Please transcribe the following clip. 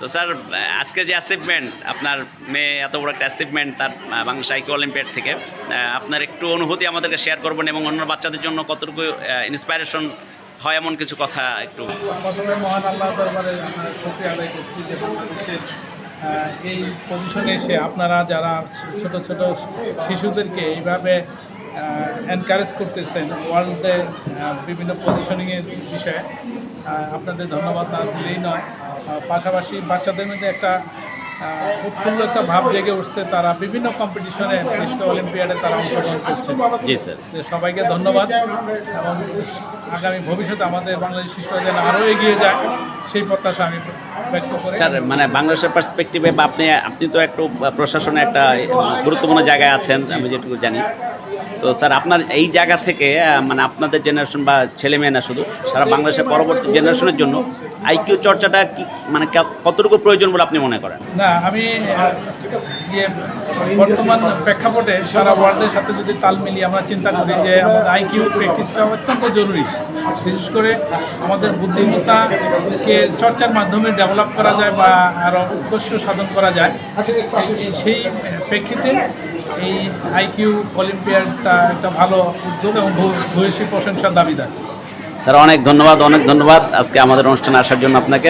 তো স্যার, আজকের যে অ্যাচিভমেন্ট আপনার মেয়ে এত বড় একটা অ্যাচিভমেন্ট তার বাংলাদেশ আইকিউ অলিম্পিয়াড থেকে আপনার একটু অনুভূতি আমাদেরকে শেয়ার করবেন এবং অন্য বাচ্চাদের জন্য কতটুকু ইন্সপায়ারেশন হয় এমন কিছু কথা একটু। প্রথমে মহান আল্লাহ দরবারে আদায় করছি যে বাংলাদেশের এই পজিশনে এসে আপনারা যারা ছোট ছোট শিশুদেরকে এইভাবে এনকারেজ করতেছেন ওয়ার্ল্ডে বিভিন্ন পজিশনিংয়ের বিষয়ে আপনাদের ধন্যবাদ না দিলেই নয়। পাশাপাশি বাচ্চাদের মধ্যে একটা উৎফুল্ল একটা ভাব জেগে উঠছে। তারা বিভিন্ন কম্পিটিশনে বিশ্ব অলিম্পিয়াডে তারা অংশগ্রহণ করছে। জি স্যার। যে সবাইকে ধন্যবাদ। এবং আগামী ভবিষ্যতে আমাদের বাংলাদেশ শিশুরা যেন আরও এগিয়ে যায় সেই প্রত্যাশা আমি স্যার মানে বাংলাদেশের পার্সপেক্টিভে বা আপনি আপনি তো একটু প্রশাসনে একটা গুরুত্বপূর্ণ জায়গায় আছেন আমি যেটুকু জানি। তো স্যার আপনার এই জায়গা থেকে মানে আপনাদের জেনারেশন বা ছেলে মেয়ে না শুধু সারা বাংলাদেশের পরবর্তী জেনারেশনের জন্য আইকিউ চর্চাটা কি মানে কতটুকু প্রয়োজন বলে আপনি মনে করেন? না আমি ইয়ে বর্তমান প্রেক্ষাপটে সারা ওয়ার্ল্ডের সাথে যদি তাল মিলিয়ে আমরা চিন্তা করি যে আইকিউ প্র্যাকটিসটা অত্যন্ত জরুরি। বিশেষ করে আমাদের বুদ্ধিমত্তাকে চর্চার মাধ্যমে ডেভেলপ করা যায় বা আরও উৎকর্ষ সাধন করা যায় সেই প্রেক্ষিতে এই আইকিউ অলিম্পিয়াডটা একটা ভালো উদ্যোগ এবং ভূয়সী প্রশংসার দাবিদার। স্যার, অনেক ধন্যবাদ অনেক ধন্যবাদ। আজকে আমাদের অনুষ্ঠানে আসার জন্য আপনাকে।